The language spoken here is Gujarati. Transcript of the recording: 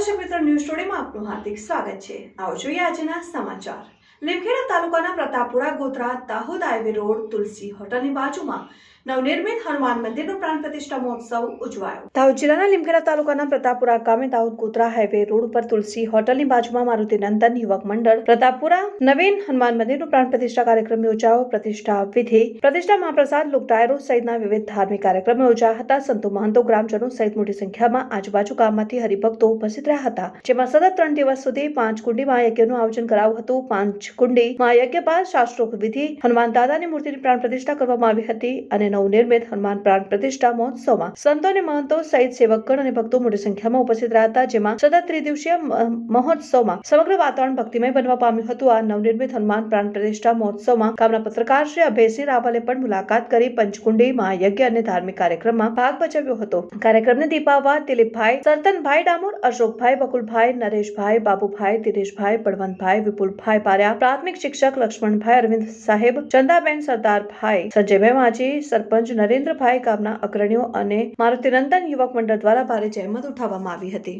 દર્શક મિત્રો, ન્યૂઝ સ્ટુડિયોમાં આપનું હાર્દિક સ્વાગત છે. આવો જોઈએ આજના સમાચાર. લીમખેડા તાલુકાના પ્રતાપપુરા ગોધરા દાહોદ હાઈવે રોડ તુલસી હોટલની બાજુમાં નવનિર્મિત હનુમાન મંદિરનો પ્રાણ પ્રતિષ્ઠા મહોત્સવ ઉજવાયો. દાહોદ જિલ્લાના લીમખેડા તાલુકાના પ્રતાપપુરા ગામે દાહોદ ગોત્રા હાઈવે રોડ ઉપર તુલસી હોટલની બાજુમાં મારુતિ નંદન યુવક મંડળ પ્રતાપપુરા નવીન હનુમાન મંદિરનો પ્રાણ પ્રતિષ્ઠા કાર્યક્રમ યોજાયો. પ્રતિષ્ઠા વિધિ, પ્રતિષ્ઠા મહાપ્રસાદ લોકડાયરો સહિતના વિવિધ ધાર્મિક કાર્યક્રમો યોજાયા હતા. સંતો મહંતો, ગ્રામજનો સહિત મોટી સંખ્યામાં આજુબાજુ ગામમાંથી હરિભક્તો ઉપસ્થિત રહ્યા હતા. જેમાં સતત ત્રણ દિવસ સુધી પાંચ કુંડી મહાયજ્ઞનું આયોજન કરાયું હતું. પાંચ કુંડી મહાયજ્ઞ બાદ શાસ્ત્રોક્ત વિધિ હનુમાન દાદાની મૂર્તિની પ્રાણ પ્રતિષ્ઠા કરવામાં આવી હતી અને નવનિર્મિત હનુમાન પ્રાણ પ્રતિષ્ઠા મહોત્સવમાં સંતો અને મહંતો સહિત સેવકગણ અને ભક્તો મોટી સંખ્યામાં ઉપસ્થિત રહ્યા હતા, જેમાં સતત ત્રિદિવસીય મહોત્સવમાં સમગ્ર વાતાવરણ ભક્તિમય બનવા પામ્યું હતું. આ નવનિર્મિત હનુમાન પ્રાણ પ્રતિષ્ઠા મહોત્સવમાં ગામના પત્રકાર શ્રી અભયસિંહ રાવલે પણ મુલાકાત કરી પંચકુંડી, મહાયજ્ઞ અને ધાર્મિક કાર્યક્રમમાં ભાગ ભજવ્યો હતો. કાર્યક્રમને દીપાવવા દિલીપભાઈ, સરતનભાઈ ડામોર, અશોકભાઈ બકુલભાઈ નરેશભાઈ બાબુભાઈ, દિનેશભાઈ બળવંતભાઈ, વિપુલભાઈ પાર્યા, પ્રાથમિક શિક્ષક લક્ષ્મણભાઈ અરવિંદ સાહેબ, ચંદાબેન સરદારભાઈ સંજયભાઈ માજી સરપંચ નરેન્દ્રભાઈ ગામના અગ્રણીઓ અને મારુતિનંદન યુવક મંડળ દ્વારા ભારે જહેમત ઉઠાવવામાં આવી હતી.